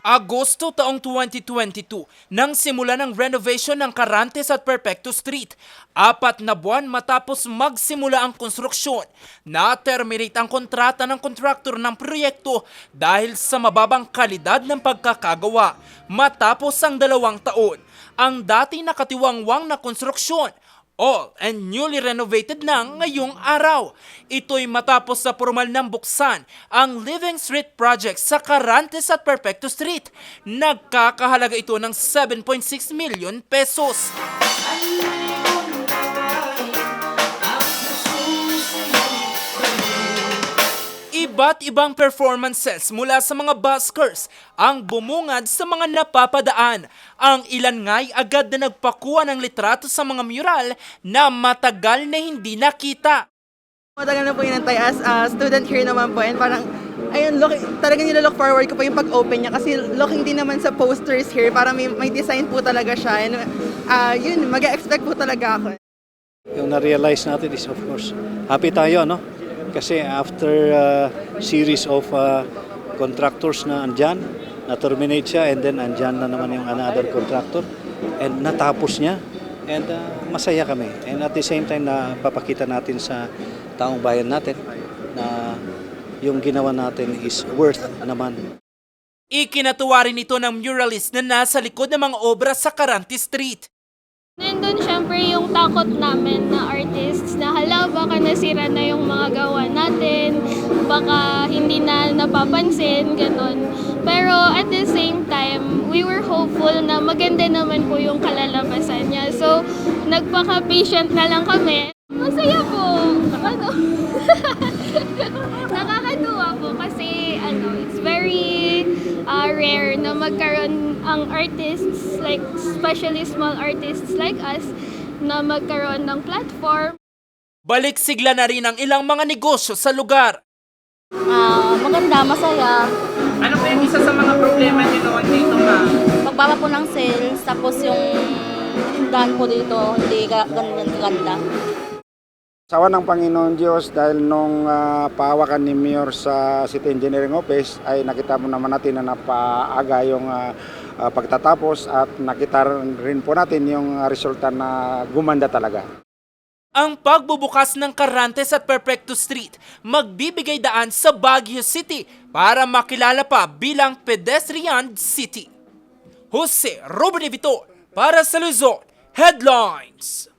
Agosto taong 2022 nang simula ng renovation ng Carantes at Perpecto Street. Apat na buwan matapos magsimula ang konstruksyon, na-terminate ang kontrata ng kontraktor ng proyekto dahil sa mababang kalidad ng pagkakagawa. Matapos ang dalawang taon, ang dati nakatiwangwang na konstruksyon all and newly renovated na ngayong araw. Ito'y matapos sa formal ng buksan ang Living Street Project sa Carantes at Perpecto Street. Nagkakahalaga ito ng 7.6 million pesos. Iba't ibang performances mula sa mga buskers ang bumungad sa mga napapadaan. Ang ilan nga'y agad na nagpakuha ng litrato sa mga mural na matagal na hindi nakita. Matagal na po inantay as a student here naman po and parang ayun, look, talaga nilalook forward ko po yung pag-open niya kasi looking din naman sa posters here para may, may design po talaga siya and ah, yun, mag-expect po talaga ako. Yung na-realize natin is of course, happy tayo, no? Kasi after uh, series of uh, contractors na andyan, na-terminate siya and then andyan na naman yung another contractor and natapos niya and uh, masaya kami. And at the same time, na papakita natin sa taong bayan natin na yung ginawa natin is worth naman. Ikinatuwa rin ito ng muralist na nasa likod ng mga obra sa Carantes Street. Nandun syempre yung takot namin na artists na hala baka nasira na yung mga gawa natin, baka hindi na napapansin, ganun. Pero at the same time, we were hopeful na maganda naman po yung kalalabasan niya. So, nagpaka-patient na lang kami. Masaya po. Ano? Nakakatuwa po kasi ano, it's very uh, rare na magkaroon ang artists, like especially small artists like us, na magkaroon ng platform. Balik sigla na rin ang ilang mga negosyo sa lugar. Ah, maganda, masaya. Ano pa yung isa sa mga problema niyo noon dito, ma'am? Pagbaba po ng sales, tapos yung daan po dito, hindi ka ganyan kaganda. Sawa ng Panginoon Diyos dahil nung ah, pahawakan ni Mayor sa City Engineering Office ay nakita mo naman natin na napaaga yung ah, pagtatapos at nakita rin po natin yung resulta na gumanda talaga. Ang pagbubukas ng Carantes at Perpecto Street magbibigay daan sa Baguio City para makilala pa bilang pedestrian city. Jose Robert Vitor para sa Luzon Headlines.